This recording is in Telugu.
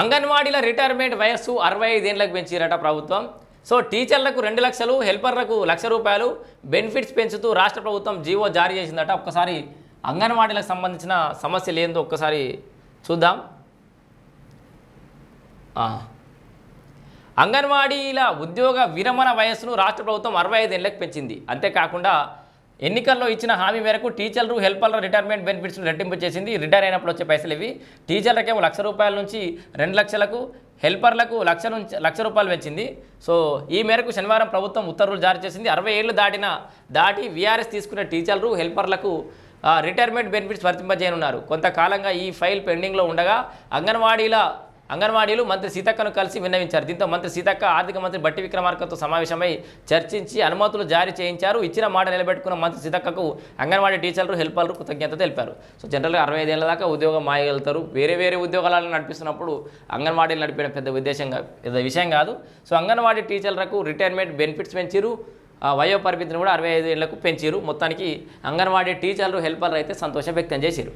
అంగన్వాడీల రిటైర్మెంట్ వయస్సు అరవై ఐదేళ్ళకు పెంచిరట ప్రభుత్వం. సో టీచర్లకు రెండు లక్షలు హెల్పర్లకు లక్ష రూపాయలు బెనిఫిట్స్ పెంచుతూ రాష్ట్ర ప్రభుత్వం జీవో జారీ చేసిందట. ఒక్కసారి అంగన్వాడీలకు సంబంధించిన సమస్యలు ఏందో ఒక్కసారి చూద్దాం. అంగన్వాడీల ఉద్యోగ విరమణ వయస్సును రాష్ట్ర ప్రభుత్వం అరవై ఐదేళ్ళకు పెంచింది. అంతేకాకుండా ఎన్నికల్లో ఇచ్చిన హామీ మేరకు టీచర్లు హెల్పర్ల రిటైర్మెంట్ బెనిఫిట్స్ను రెట్టింపు చేసింది రిటైర్ అయినప్పుడు వచ్చే పైసలు ఇవి. టీచర్లకేమో లక్ష రూపాయల నుంచి రెండు లక్షలకు హెల్పర్లకు లక్ష నుంచి లక్ష రూపాయలు పెంచింది. సో ఈ మేరకు శనివారం ప్రభుత్వం ఉత్తర్వులు జారీ చేసింది. అరవై ఏళ్ళు దాటిన దాటి వీఆర్ఎస్ తీసుకునే టీచర్లు హెల్పర్లకు రిటైర్మెంట్ బెనిఫిట్స్ వర్తింపజేయనున్నారు. కొంతకాలంగా ఈ ఫైల్ పెండింగ్లో ఉండగా అంగన్వాడీల అంగన్వాడీలు మంత్రి సీతక్కను కలిసి విన్నవించారు. దీంతో మంత్రి సీతక్క ఆర్థిక మంత్రి బట్టి విక్రమార్కతో సమావేశమై చర్చించి అనుమతులు జారీ చేయించారు. ఇచ్చిన మాట నిలబెట్టుకున్న మంత్రి సీతక్కకు అంగన్వాడీ టీచర్లు హెల్పర్లు కృతజ్ఞత తెలిపారు. సో జనరల్గా అరవై ఐదేళ్ళ దాకా ఉద్యోగం మాయగలుగుతారు. వేరే వేరే ఉద్యోగాలను నడిపిస్తున్నప్పుడు అంగన్వాడీలు నడిపిన పెద్ద ఉద్దేశంగా పెద్ద విషయం కాదు. సో అంగన్వాడీ టీచర్లకు రిటైర్మెంట్ బెనిఫిట్స్ పెంచారు వయో పరిమితిని కూడా అరవై ఐదు ఏళ్ళకు పెంచారు మొత్తానికి అంగన్వాడీ టీచర్లు హెల్పర్లు అయితే సంతోషం వ్యక్తం చేశారు